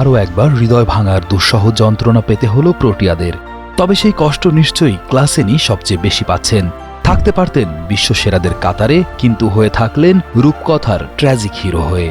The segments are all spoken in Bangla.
আরও একবার হৃদয় ভাঙার দুঃসহ যন্ত্রণা পেতে হলো প্রোটিয়াদের। তবে সেই কষ্ট নিশ্চয়ই ক্লাসেনই সবচেয়ে বেশি পাচ্ছেন। থাকতে পারতেন বিশ্বসেরাদের কাতারে, কিন্তু হয়ে থাকলেন রূপকথার ট্র্যাজিক হিরো হয়ে।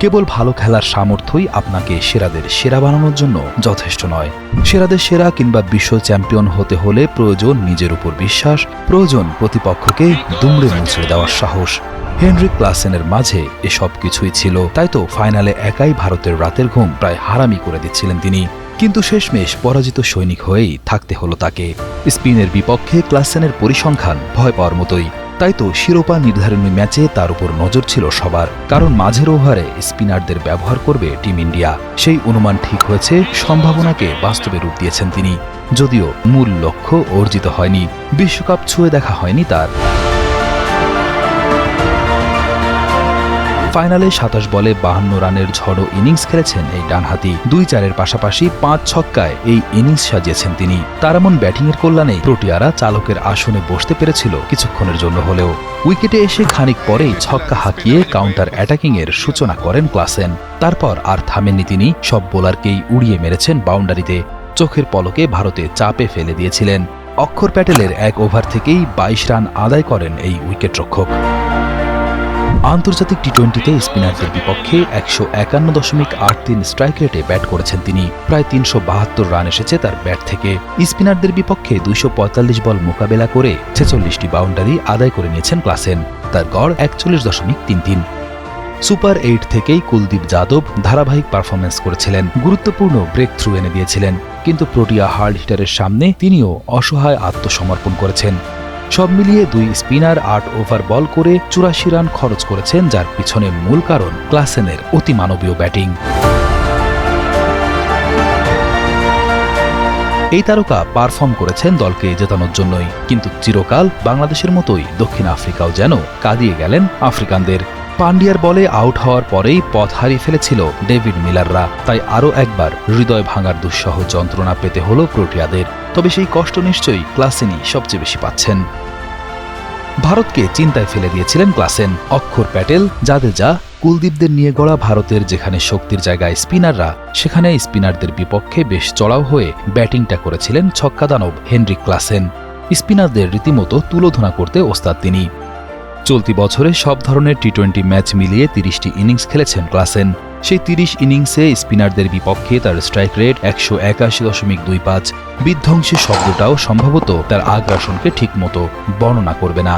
কেবল ভালো খেলার সামর্থ্যই আপনাকে সেরাদের সেরা বানানোর জন্য যথেষ্ট নয়। সেরাদের সেরা কিংবা বিশ্ব চ্যাম্পিয়ন হতে হলে প্রয়োজন নিজের উপর বিশ্বাস, প্রয়োজন প্রতিপক্ষকে দুমড়ে মুচড়ে দেওয়ার সাহস। হেনরিক ক্লাসেনের মাঝে এসব কিছুই ছিল, তাই তো ফাইনালে একাই ভারতের রাতের ঘুম প্রায় হারামি করে দিচ্ছিলেন তিনি। কিন্তু শেষমেশ পরাজিত সৈনিক হয়েই থাকতে হলো তাকে। স্পিনের বিপক্ষে ক্লাসেনের পরিসংখ্যান ভয় পাওয়ার মতোই। তাই তো শিরোপা নির্ধারণী ম্যাচে তার উপর নজর ছিল সবার। কারণ মাঝের ওভারে স্পিনারদের ব্যবহার করবে টিম ইন্ডিয়া। সেই অনুমান ঠিক হয়েছে, সম্ভাবনাকে বাস্তবে রূপ দিয়েছেন তিনি। যদিও মূল লক্ষ্য অর্জিত হয়নি, বিশ্বকাপ ছুঁয়ে দেখা হয়নি তার। ফাইনালে সাতাশ বলে বাহান্ন রানের ঝড়ো ইনিংস খেলেছেন এই ডানহাতি। দুই চারের পাশাপাশি পাঁচ ছক্কায় এই ইনিংস সাজিয়েছেন তিনি। তার এমন ব্যাটিংয়ের কল্যাণে প্রোটিয়ারা চালকের আসনে বসতে পেরেছিল কিছুক্ষণের জন্য হলেও। উইকেটে এসে খানিক পরেই ছক্কা হাঁকিয়ে কাউন্টার অ্যাটাকিংয়ের সূচনা করেন ক্লাসেন। তারপর আর থামেননি তিনি, সব বোলারকেই উড়িয়ে মেরেছেন বাউন্ডারিতে। চোখের পলকে ভারতে চাপে ফেলে দিয়েছিলেন। অক্ষর প্যাটেলের এক ওভার থেকেই বাইশ রান আদায় করেন এই উইকেটরক্ষক। আন্তর্জাতিক টি টোয়েন্টিতে স্পিনারদের বিপক্ষে একশো একান্ন দশমিক আট তিন স্ট্রাইক রেটে ব্যাট করেছেন তিনি। প্রায় তিনশো বাহাত্তর রান এসেছে তার ব্যাট থেকে। স্পিনারদের বিপক্ষে দুইশো পঁয়তাল্লিশ বল মোকাবেলা করে ছেচল্লিশটি বাউন্ডারি আদায় করে নিয়েছেন ক্লাসেন। তার গড় একচল্লিশ দশমিক তিন তিন। সুপার এইট থেকেই কুলদীপ যাদব ধারাবাহিক পারফরমেন্স করেছিলেন। গুরুত্বপূর্ণ ব্রেক থ্রু এনে দিয়েছিলেন। কিন্তু প্রোটিয়া হার্ড হিটারের সামনে তিনিও অসহায় আত্মসমর্পণ করেছেন। সব মিলিয়ে দুই স্পিনার আট ওভার বল করে চুরাশি রান খরচ করেছেন, যার পিছনে মূল কারণ ক্লাসেনের অতিমানবীয় ব্যাটিং। এই তারকা পারফর্ম করেছেন দলকে জেতানোর জন্যই। কিন্তু চিরকাল বাংলাদেশের মতোই দক্ষিণ আফ্রিকাও যেন কাঁদিয়ে গেলেন আফ্রিকানদের। পান্ডিয়ার বলে আউট হওয়ার পরেই পথ হারিয়ে ফেলেছিল ডেভিড মিলাররা। তাই আরও একবার হৃদয় ভাঙার দুঃসহ যন্ত্রণা পেতে হলো প্রোটিয়াদের। তবে সেই কষ্ট নিশ্চয়ই ক্লাসেনই সবচেয়ে বেশি পাচ্ছেন। ভারতকে চিন্তায় ফেলে দিয়েছিলেন ক্লাসেন। অক্ষর প্যাটেল, জাদেজা, কুলদীপদের নিয়ে গড়া ভারতের যেখানে শক্তির জায়গায় স্পিনাররা সেখানে স্পিনারদের বিপক্ষে বেশ চড়াও হয়ে ব্যাটিংটা করেছিলেন ছক্কাদানব হেনরিক ক্লাসেন। স্পিনারদের রীতিমতো তুলোধনা করতে ওস্তাদ তিনি। চলতি বছরে সব ধরনের টি টোয়েন্টি ম্যাচ মিলিয়ে তিরিশটি ইনিংস খেলেছেন ক্লাসেন। সেই তিরিশ ইনিংসে স্পিনারদের বিপক্ষে তার স্ট্রাইক রেট একশো একাশি দশমিক দুই পাঁচ। বিধ্বংসী শব্দটাও সম্ভবত তার আগ্রাসনকে ঠিকমতো বর্ণনা করবে না।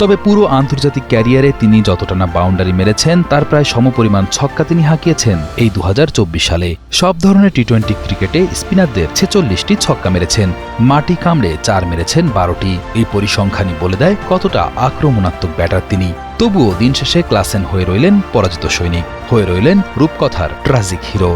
তবে পুরো আন্তর্জাতিক ক্যারিয়ারে তিনি যতটা না বাউন্ডারি মেরেছেন, তার প্রায় সমপরিমাণ ছক্কা তিনি হাঁকিয়েছেন এই দু হাজার চব্বিশ সালে। সব ধরনের টি টোয়েন্টি ক্রিকেটে স্পিনারদের ছেচল্লিশটি ছক্কা মেরেছেন, মাটি কামড়ে চার মেরেছেন বারোটি। এই পরিসংখ্যানই বলে দেয় কতটা আক্রমণাত্মক ব্যাটার তিনি। তবুও দিন শেষে ক্লাসেন হয়ে রইলেন পরাজিত সৈনিক, হয়ে রইলেন রূপকথার ট্রাজিক হিরো।